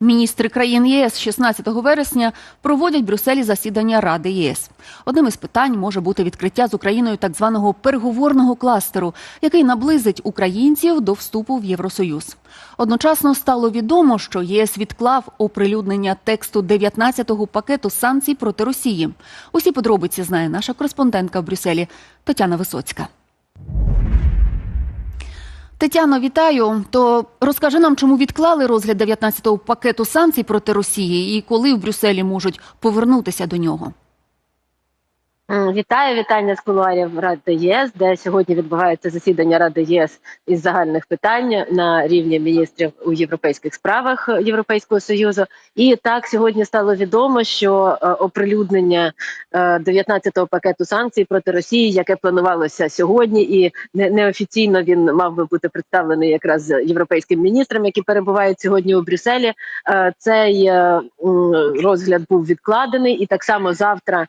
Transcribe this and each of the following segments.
Міністри країн ЄС 16 вересня проводять в Брюсселі засідання Ради ЄС. Одним із питань може бути відкриття з Україною так званого переговорного кластеру, який наблизить українців до вступу в Євросоюз. Одночасно стало відомо, що ЄС відклав оприлюднення тексту 19-го пакету санкцій проти Росії. Усі подробиці знає наша кореспондентка в Брюсселі Тетяна Висоцька. Тетяно, вітаю. То розкажи нам, чому відклали розгляд 19-го пакету санкцій проти Росії і коли в Брюсселі можуть повернутися до нього. Вітаю, вітання з кулуарів Ради ЄС, де сьогодні відбувається засідання Ради ЄС із загальних питань на рівні міністрів у європейських справах Європейського союзу. І так сьогодні стало відомо, що е, оприлюднення е, 19-го пакету санкцій проти Росії, яке планувалося сьогодні, і не- неофіційно він мав би бути представлений якраз європейським міністрам, які перебувають сьогодні у Брюсселі. Е, Цей е, розгляд був відкладений, і так само завтра е,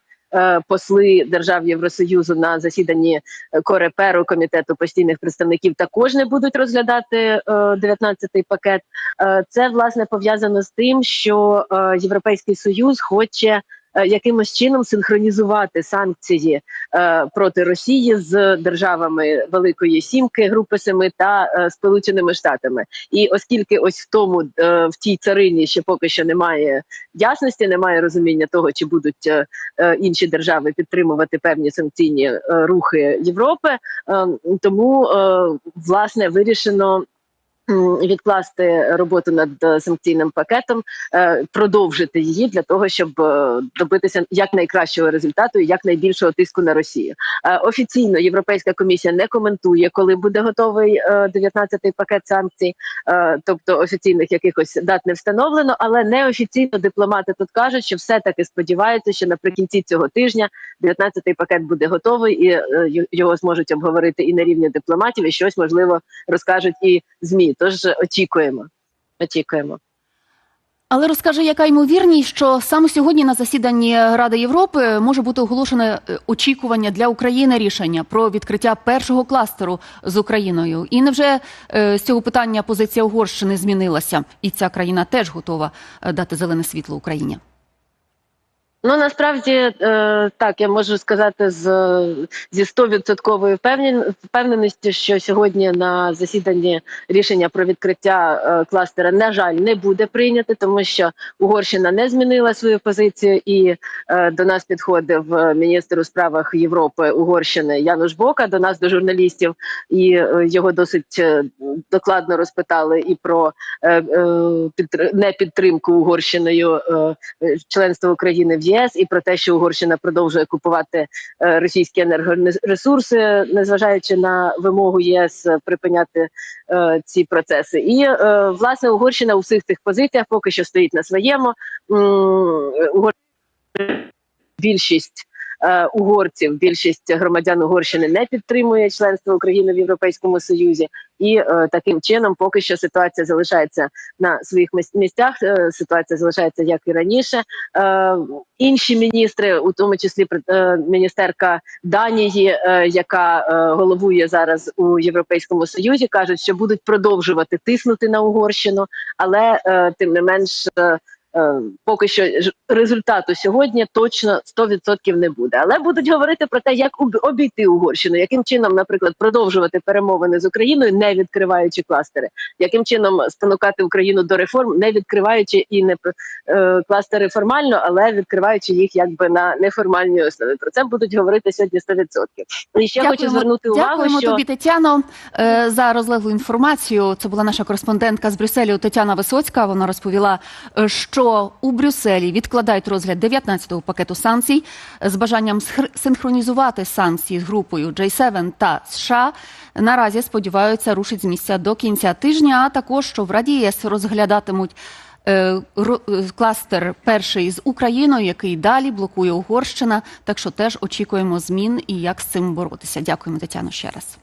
посли держав Євросоюзу на засіданні е, Кореперу комітету постійних представників також не будуть розглядати е, 19-й пакет. Е, Це власне пов'язано з тим, що е, Європейський Союз хоче. Е, Якимось чином синхронізувати санкції е, проти Росії з державами Великої Сімки, Групи Семи та е, Сполученими Штатами, і оскільки ось в тому в тій царині ще поки що немає ясності, немає розуміння того, чи будуть інші держави підтримувати певні санкційні рухи Європи. Тому власне вирішено. Відкласти роботу над е, санкційним пакетом, е, продовжити її для того, щоб е, добитися якнайкращого результату і якнайбільшого тиску на Росію. Офіційно Європейська комісія не коментує, коли буде готовий е, 19-й пакет санкцій, тобто офіційних якихось дат не встановлено, але неофіційно дипломати тут кажуть, що все-таки сподіваються, що наприкінці цього тижня 19-й пакет буде готовий, і його зможуть обговорити і на рівні дипломатів, і щось можливо розкажуть і змі. Тож очікуємо. Очікуємо. Але розкажи, яка ймовірність, що саме сьогодні на засіданні Ради Європи може бути оголошене е, очікування для України рішення про відкриття першого кластеру з Україною. І невже е, з цього питання позиція Угорщини змінилася, і ця країна теж готова е, дати зелене світло Україні? Ну насправді е, так я можу сказати з зі стовідсотковою впевненістю, що сьогодні на засіданні рішення про відкриття е, кластера на жаль не буде прийнято, тому що Угорщина не змінила свою позицію, і е, до нас підходив е, міністр у справах Європи Угорщини Януш Бока до нас до журналістів, і е, його досить е, докладно розпитали і про е, е, підтр- непідтримку Угорщиною. е, членства України в ЄС і про те, що Угорщина продовжує купувати е, російські енергоресурси, незважаючи на вимогу ЄС е, припиняти е, ці процеси. І власне Угорщина у всіх тих позиціях поки що стоїть на своєму. Угорщина більшість. Е, Угорців більшість громадян Угорщини не підтримує членство України в Європейському Союзі, і е, таким чином, поки що ситуація залишається на своїх місцях. е, ситуація залишається як і раніше. Інші міністри, у тому числі міністерка Данії, яка головує зараз у Європейському Союзі, кажуть, що будуть продовжувати тиснути на Угорщину, але тим не менш. Е, Поки що результату сьогодні точно 100% не буде, але будуть говорити про те, як об- обійти Угорщину, яким чином, наприклад, продовжувати перемовини з Україною, не відкриваючи кластери, яким чином спонукати Україну до реформ, не відкриваючи і не е, кластери формально, але відкриваючи їх якби на неформальній основі. Про це будуть говорити сьогодні 100%. І ще хочу звернути увагу, дякуємо що тобі, Тетяно, е, за розлеглу інформацію. Це була наша кореспондентка з Брюсселю Тетяна Висоцька. Вона розповіла, е, у Брюсселі відкладають розгляд 19-го пакету санкцій з бажанням синхронізувати санкції з групою J7 та США. Наразі сподіваються рушить з місця до кінця тижня. А також що в Раді ЄС розглядатимуть. е, е, Кластер перший з Україною, який далі блокує Угорщина. Так що теж очікуємо змін і як з цим боротися. Дякуємо, Тетяно, ще раз.